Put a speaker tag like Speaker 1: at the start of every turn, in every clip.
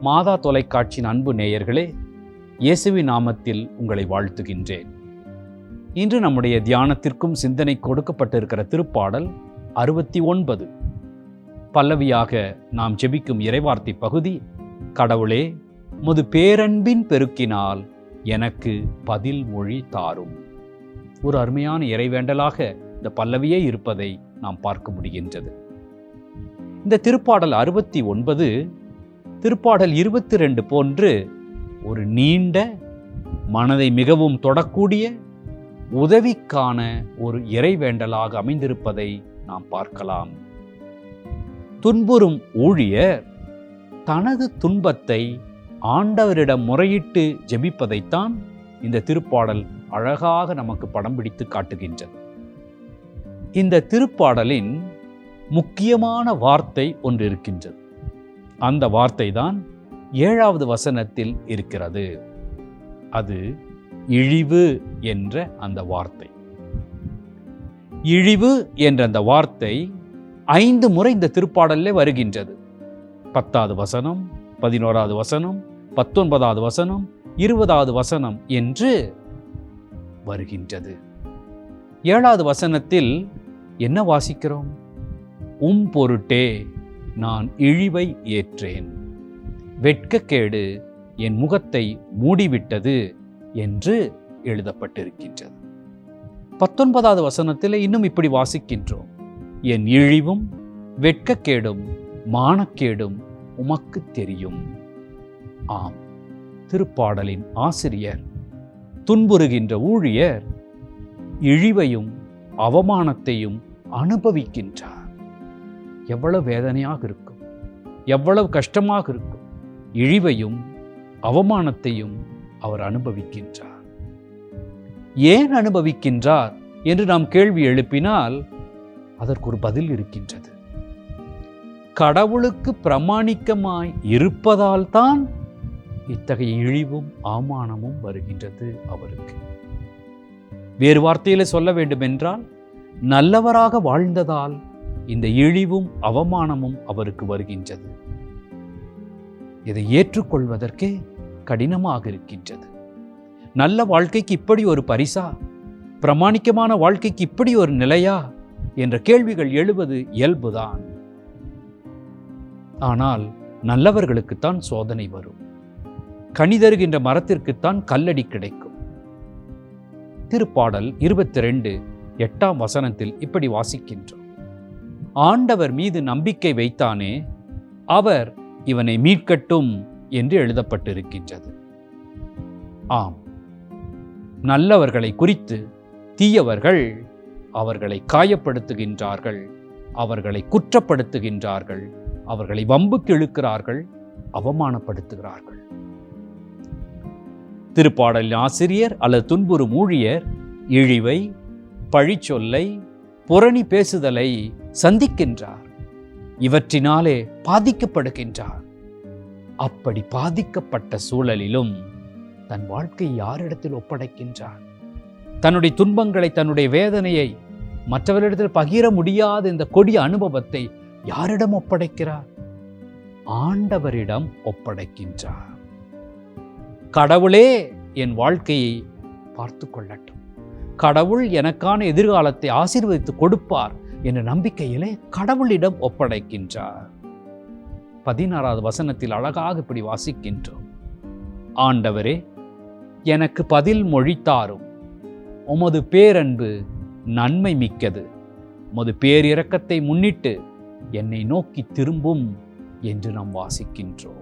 Speaker 1: மாதா தொலைக்காட்சியின் அன்பு நேயர்களே இயேசுவி நாமத்தில் உங்களை வாழ்த்துகின்றேன். இன்று நம்முடைய தியானத்திற்கும் சிந்தனை கொடுக்கப்பட்டிருக்கிற திருப்பாடல் அறுபத்தி ஒன்பது. பல்லவியாக நாம் ஜெபிக்கும் இறைவார்த்தை பகுதி கடவுளே முது பேரன்பின் பெருக்கினால் எனக்கு பதில் மொழி தாரும். ஒரு அருமையான இறைவேண்டலாக இந்த பல்லவியே இருப்பதை நாம் பார்க்க முடிகின்றது. இந்த திருப்பாடல் அறுபத்தி ஒன்பது திருப்பாடல் இருபத்தி ரெண்டு போன்று ஒரு நீண்ட மனதை மிகவும் தொடக்கூடிய உதவிக்கான ஒரு இறைவேண்டலாக அமைந்திருப்பதை நாம் பார்க்கலாம். துன்புறும் ஊழியர் தனது துன்பத்தை ஆண்டவரிடம் முறையிட்டு ஜெபிப்பதைத்தான் இந்த திருப்பாடல் அழகாக நமக்கு படம் பிடித்து காட்டுகின்றது. இந்த திருப்பாடலின் முக்கியமான வார்த்தை ஒன்று இருக்கின்றது. அந்த வார்த்தை தான் ஏழாவது வசனத்தில் இருக்கிறது. அது இழிவு என்ற அந்த வார்த்தை. இழிவு என்ற அந்த வார்த்தை ஐந்து முறை இந்த திருப்பாடலில் வருகின்றது. பத்தாவது வசனம் பதினோராவது வசனம் பத்தொன்பதாவது வசனம் இருபதாவது வசனம் என்று வருகின்றது. ஏழாவது வசனத்தில் என்ன வாசிக்கிறோம்? உம் பொருட்டே நான் இழிவை ஏற்றேன். வெட்கக்கேடு என் முகத்தை மூடிவிட்டது என்று எழுதப்பட்டிருக்கின்றது. பத்தொன்பதாவது வசனத்தில் இன்னும் இப்படி வாசிக்கின்றோம். என் இழிவும் வெட்கக்கேடும் மானக்கேடும் உமக்கு தெரியும். ஆம். திருப்பாடலின் ஆசிரியர் துன்புறுகின்ற ஊழியர் இழிவையும் அவமானத்தையும் அனுபவிக்கின்றார். எவ்வளவு வேதனையாக இருக்கும் எவ்வளவு கஷ்டமாக இருக்கும் இழிவையும் அவமானத்தையும் அவர் அனுபவிக்கின்றார். ஏன் அனுபவிக்கின்றார் என்று நாம் கேள்வி எழுப்பினால் அதற்கு ஒரு பதில் இருக்கின்றது. கடவுளுக்கு பிரமாணிக்கமாய் இருப்பதால் தான் இத்தகைய இழிவும் அவமானமும் வருகின்றது அவருக்கு. வேறு வார்த்தையில் சொல்ல வேண்டுமென்றால் நல்லவராக வாழ்ந்ததால் இந்த இழிவும் அவமானமும் அவருக்கு வருகின்றது. இதை ஏற்றுக்கொள்வதற்கே கடினமாக இருக்கின்றது. நல்ல வாழ்க்கைக்கு இப்படி ஒரு பரிசா? பிரமாணிக்கமான வாழ்க்கைக்கு இப்படி ஒரு நிலையா? என்ற கேள்விகள் எழுவது இயல்புதான். ஆனால் நல்லவர்களுக்குத்தான் சோதனை வரும். கணிதருகின்ற மரத்திற்குத்தான் கல்லடி கிடைக்கும். திருப்பாடல் இருபத்தி ரெண்டு எட்டாம் வசனத்தில் இப்படி வாசிக்கின்றோம். ஆண்டவர் மீது நம்பிக்கை வைத்தானே அவர் இவனை மீட்கட்டும் என்று எழுதப்பட்டிருக்கின்றது. ஆம். நல்லவர்களை குறித்து தீயவர்கள் அவர்களை காயப்படுத்துகின்றார்கள் அவர்களை குற்றப்படுத்துகின்றார்கள் அவர்களை வம்புக்கு இழுக்கிறார்கள் அவமானப்படுத்துகிறார்கள். திருப்பாடலின் ஆசிரியர் அல்லது துன்புறும் ஊழியர் இழிவை பழிச்சொல்லை புரணி பேசுதலை சந்திக்கின்றார். இவற்றினாலே பாதிக்கப்படுகின்றார். அப்படி பாதிக்கப்பட்ட சூழலிலும் தன் வாழ்க்கை யாரிடத்தில் ஒப்படைக்கின்றார் தன்னுடைய துன்பங்களை தன்னுடைய வேதனையை மற்றவரிடத்தில் பகிர முடியாத இந்த கொடிய அனுபவத்தை யாரிடம் ஒப்படைக்கிறார்? ஆண்டவரிடம் ஒப்படைக்கின்றார். கடவுளே என் வாழ்க்கையை பார்த்து கொள்ளட்டும். கடவுள் எனக்கான எதிர்காலத்தை ஆசீர்வதித்து கொடுப்பார். என்ற நம்பிக்கையிலே கடவுளிடம் ஒப்படைக்கின்றார். பதினாறாவது வசனத்தில் அழகாக இப்படி வாசிக்கின்றோம். ஆண்டவரே எனக்கு பதில் மொழித்தாரும் உமது பேரன்பு நன்மை மிக்கது. உமது பேரிறக்கத்தை முன்னிட்டு என்னை நோக்கி திரும்பும் என்று நாம் வாசிக்கின்றோம்.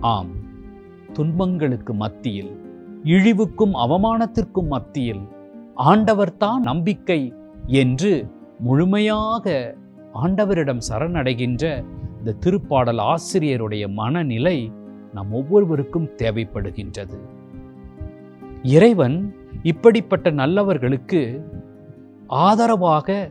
Speaker 1: ஆம் துன்பங்களுக்கு மத்தியில் இழிவுக்கும் அவமானத்திற்கும் மத்தியில் ஆண்டவர்தான் நம்பிக்கை என்று முழுமையாக ஆண்டவரிடம் சரணடைகின்ற இந்த திருப்பாடல் ஆசிரியருடைய மனநிலை நம் ஒவ்வொருவருக்கும் தேவைப்படுகின்றது. இறைவன் இப்படிப்பட்ட நல்லவர்களுக்கு ஆதரவாக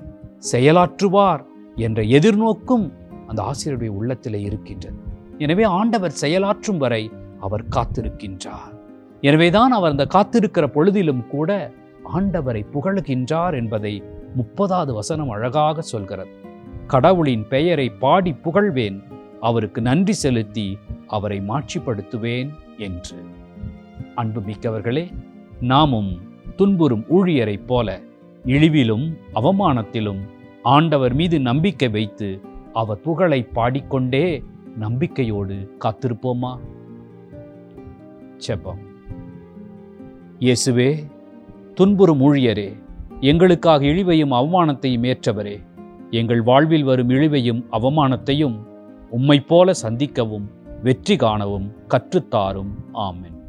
Speaker 1: செயலாற்றுவார் என்ற எதிர்நோக்கும் அந்த ஆசிரியருடைய உள்ளத்திலே இருக்கின்றது. எனவே ஆண்டவர் செயலாற்றும் வரை அவர் காத்திருக்கின்றார். எனவேதான் அவர் அந்த காத்திருக்கிற பொழுதிலும் கூட ஆண்டவரை புகழுகின்றார் என்பதை முப்பதாவது வசனம் அழகாக சொல்கிறது. கடவுளின் பெயரை பாடி புகழ்வேன் அவருக்கு நன்றி செலுத்தி அவரை மாட்சிப்படுத்துவேன் என்று. அன்பு மிக்கவர்களே நாமும் துன்புறும் ஊழியரைப் போல இழிவிலும் அவமானத்திலும் ஆண்டவர் மீது நம்பிக்கை வைத்து அவர் புகழை பாடிக்கொண்டே நம்பிக்கையோடு காத்திருப்போமா? செபம். இயேசுவே துன்புறும் ஊழியரே எங்களுக்காக இழிவையும் அவமானத்தையும் ஏற்றவரே. எங்கள் வாழ்வில் வரும் இழிவையும் அவமானத்தையும் உம்மைப் போல சந்திக்கவும் வெற்றி காணவும் கற்றுத்தாரும் ஆமென்.